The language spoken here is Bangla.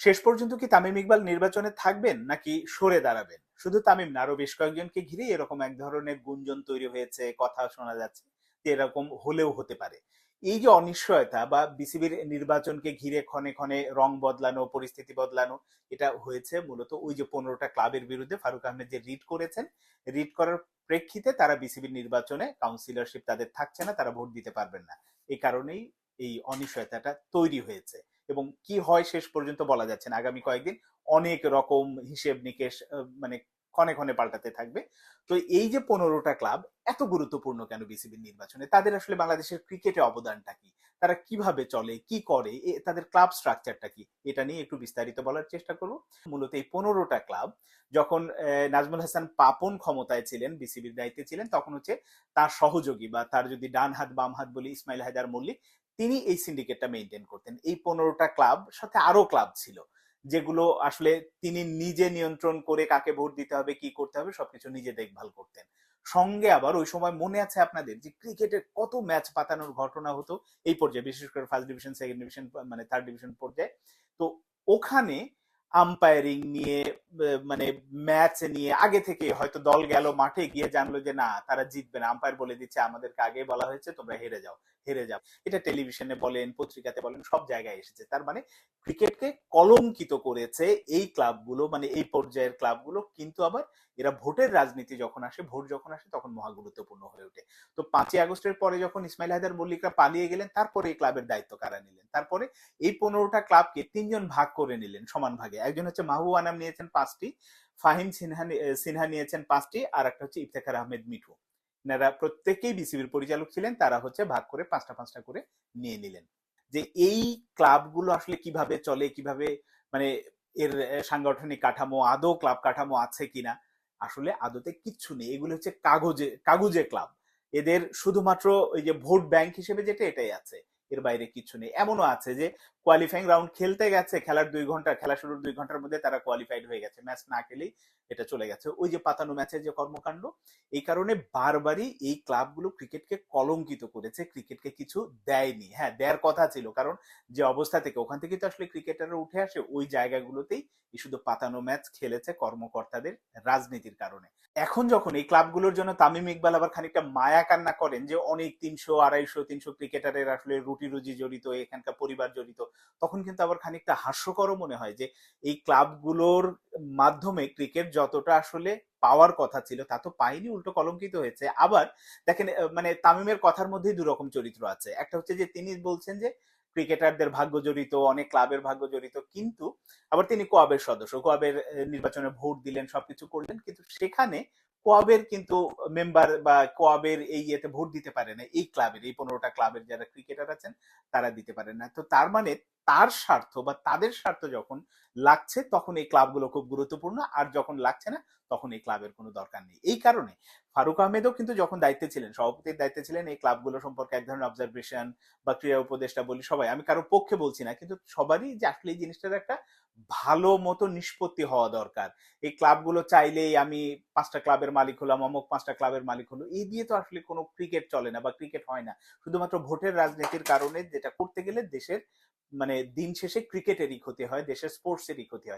শেষ পর্যন্ত কি তামিম ইকবাল নির্বাচনে থাকবেন নাকি সরে দাঁড়াবেন? শুধু তামিম না, আরও বেশ কয়েকজনকে ঘিরে এরকম এক ধরনের গুঞ্জন তৈরি হয়েছে, কথা শোনা যাচ্ছে এরকম হলেও হতে পারে। এই যে অনিশ্চয়তা বা বিসিবির নির্বাচনকে ঘিরে ক্ষণে ক্ষণে রং বদলানো, পরিস্থিতি বদলানো, এটা হয়েছে মূলত ওই যে পনেরোটা ক্লাবের বিরুদ্ধে ফারুক আহমেদ যে রিট করেছেন, রিট করার প্রেক্ষিতে তারা বিসিবির নির্বাচনে কাউন্সিলরশিপ তাদের থাকছে না, তারা ভোট দিতে পারবেন না। এই কারণেই এই অনিশ্চয়তাটা তৈরি হয়েছে। এবং কি হয় শেষ পর্যন্ত বলা যাচ্ছে না। আগামী কয়েকদিন অনেক রকম হিসেব নিকেশ মানে ক্ষণে ক্ষণে পাল্টাতে থাকবে। তো এই যে পনেরোটা ক্লাব, এত গুরুত্বপূর্ণ কেন বিসিবির নির্বাচনে? তাদের আসলে বাংলাদেশের ক্রিকেটে অবদানটা কি? তারা কীভাবে চলে, কি করে? তাদের ক্লাব স্ট্রাকচারটা কি? এটা নিয়ে একটু বিস্তারিত বলার চেষ্টা করব। মূলত এই পনেরোটা ক্লাব যখন নাজমুল হাসান পাপন ক্ষমতায় ছিলেন, বিসিবির দায়িত্বে ছিলেন, তখন হচ্ছে তার সহযোগী বা তার যদি ডান হাত বাম হাত বলি, ইসমাইল হায়দার মল্লিক তিনি এই সিন্ডিকেটটা মেনটেন করতেন। এই পনেরোটা ক্লাব সাথে আরও ক্লাব ছিল, যেগুলো আসলে তিনি নিজে নিয়ন্ত্রণ করে কাকে ভোট দিতে হবে, কি করতে হবে, সবকিছু নিজে দেখভাল করতেন। সঙ্গে আবার ওই সময় মনে আছে আপনাদের যে ক্রিকেটের কত ম্যাচ পাতানোর ঘটনা হতো, এই পর্যায়ে, বিশেষ করে ফার্স্ট ডিভিশন সেকেন্ড ডিভিশন মানে থার্ড ডিভিশন পর্যায়ে। তো ওখানে আম্পায়ারিং নিয়ে মানে ম্যাচ নিয়ে, আগে থেকে হয়তো দল গেল, মাঠে গিয়ে জানলো যে না, তারা জিতবে না। আম্পায়ার বলে দিচ্ছে, আমাদেরকে আগে বলা হয়েছে, তোমরা হেরে যাও হেরে যাও। এটা টেলিভিশনে বলেন, পত্রিকাতে বলেন, সব জায়গায় এসেছে। তার মানে ক্রিকেটকে কলঙ্কিত করেছে এই ক্লাবগুলো মানে এই পর্যায়ের ক্লাবগুলো। কিন্তু আবার এরা ভোটের রাজনীতি যখন আসে, ভোট যখন আসে, তখন মহা গুরুত্বপূর্ণ হয়ে ওঠে। তো পাঁচই আগস্টের পরে যখন ইসমাইল হায়দার মল্লিকরা পালিয়ে গেলেন, তারপরে এই ক্লাবের দায়িত্ব কারা নিলেন? তারপরে এই পনেরোটা ক্লাবকে তিনজন ভাগ করে নিলেন, সমান ভাগে। একজন হচ্ছে মাহবুব আনাম নিয়েছেন পাঁচটি, ফাহিম সিনহা সিনহা নিয়েছেন পাঁচটি, আর একটা হচ্ছে ইফতেখার আহমেদ মিঠু। এনারা প্রত্যেকেই বিসিবির পরিচালক ছিলেন, তারা হচ্ছে ভাগ করে পাঁচটা পাঁচটা করে নিয়ে নিলেন। যে এই ক্লাবগুলো আসলে কীভাবে চলে, কীভাবে মানে এর সাংগঠনিক কাঠামো, আদৌ ক্লাব কাঠামো আছে কিনা, আসলে আদতে কিচ্ছু নেই। এগুলো হচ্ছে কাগজে কাগজে ক্লাব। এদের শুধুমাত্র ওই যে ভোট ব্যাংক হিসেবে যেটা, এটাই আছে। এর বাইরে কিছু নেই। এমনও আছে যে কোয়ালিফাইং রাউন্ড খেলতে গেছে, খেলার দুই ঘণ্টা, খেলা শুরুর দুই ঘণ্টার মধ্যে তারা কোয়ালিফাইড হয়ে গেছে। ম্যাচ না খেলেই এটা চলে গেছে। ওই যে পাতানো ম্যাচের যে কর্মকাণ্ড, এই কারণে বারবারই এই ক্লাবগুলো ক্রিকেটকে কলঙ্কিত করেছে ক্রিকেটকে কিছু দেয়নি। হ্যাঁ দেওয়ার কথা ছিল, কারণ যে অবস্থা থেকে, ওখান থেকে তো আসলে ক্রিকেটাররা উঠে আসে, ওই জায়গাগুলোতেই শুধু পাতানো ম্যাচ খেলেছে কর্মকর্তাদের রাজনীতির কারণে। এখন যখন এই ক্লাবগুলোর জন্য তামিম ইকবাল আবার খানিকটা মায়া কান্না করেন যে অনেক তিনশো, আড়াইশো, তিনশো ক্রিকেটারের আসলে রুটি রুজি জড়িত, এখানকার পরিবার জড়িত, তখন কিন্তু আবার খানিকটা হাস্যকরও মনে হয় যে এই ক্লাবগুলোর মাধ্যমে ক্রিকেট যতটা আসলে পাওয়ার কথা ছিল তা তো পাইনি উল্টো কলঙ্কিত হয়েছে। আবার দেখেন মানে তামিমের কথার মধ্যেই দুরকম চরিত্র আছে। একটা হচ্ছে যে তিনি বলছেন যে ক্রিকেটারদের ভাগ্য জড়িত, অনেক ক্লাবের ভাগ্য জড়িত, কিন্তু আবার তিনি কোয়াবের সদস্য। কোয়াবের নির্বাচনে ভোট দিলেন, সবকিছু করলেন, কিন্তু সেখানে কোয়াবের কিন্তু মেম্বার বা কোয়াবের এই ইয়েতে ভোট দিতে পারে না। এই ক্লাবের এই পনেরোটা ক্লাবের যারা ক্রিকেটার আছেন তারা দিতে পারেন না। তো তার মানে তার স্বার্থ বা তাদের স্বার্থ যখন লাগছে তখন এই ক্লাবগুলো খুব গুরুত্বপূর্ণ আর যখন লাগছে না তখন এই ক্লাবের কোনো দরকার নেই। এই কারণে ফারুক আহমেদও কিন্তু যখন দায়িত্বে ছিলেন, সভাপতির দায়িত্বে ছিলেন, এই ক্লাবগুলো সম্পর্কে এক ধরনের অবজারভেশন বা ক্রীড়া উপদেষ্টা বলি সবাই, আমি কারও পক্ষে বলছি না, কিন্তু সবারই যে আসলে এই জিনিসটার একটা ভালো মতো নিষ্পত্তি হওয়া দরকার। এই ক্লাবগুলো চাইলেই আমি পাঁচটা ক্লাবের মালিক হলাম, অমুক পাঁচটা ক্লাবের মালিক হলো, এই দিয়ে তো আসলে কোনো ক্রিকেট চলে না বা ক্রিকেট হয় না। শুধুমাত্র ভোটের রাজনীতির কারণে যেটা করতে গেলে দেশের মানে দিন শেষে ক্রিকেটেরই ক্ষতি হয় দেশের স্পোর্টসেরই ক্ষতি হয়।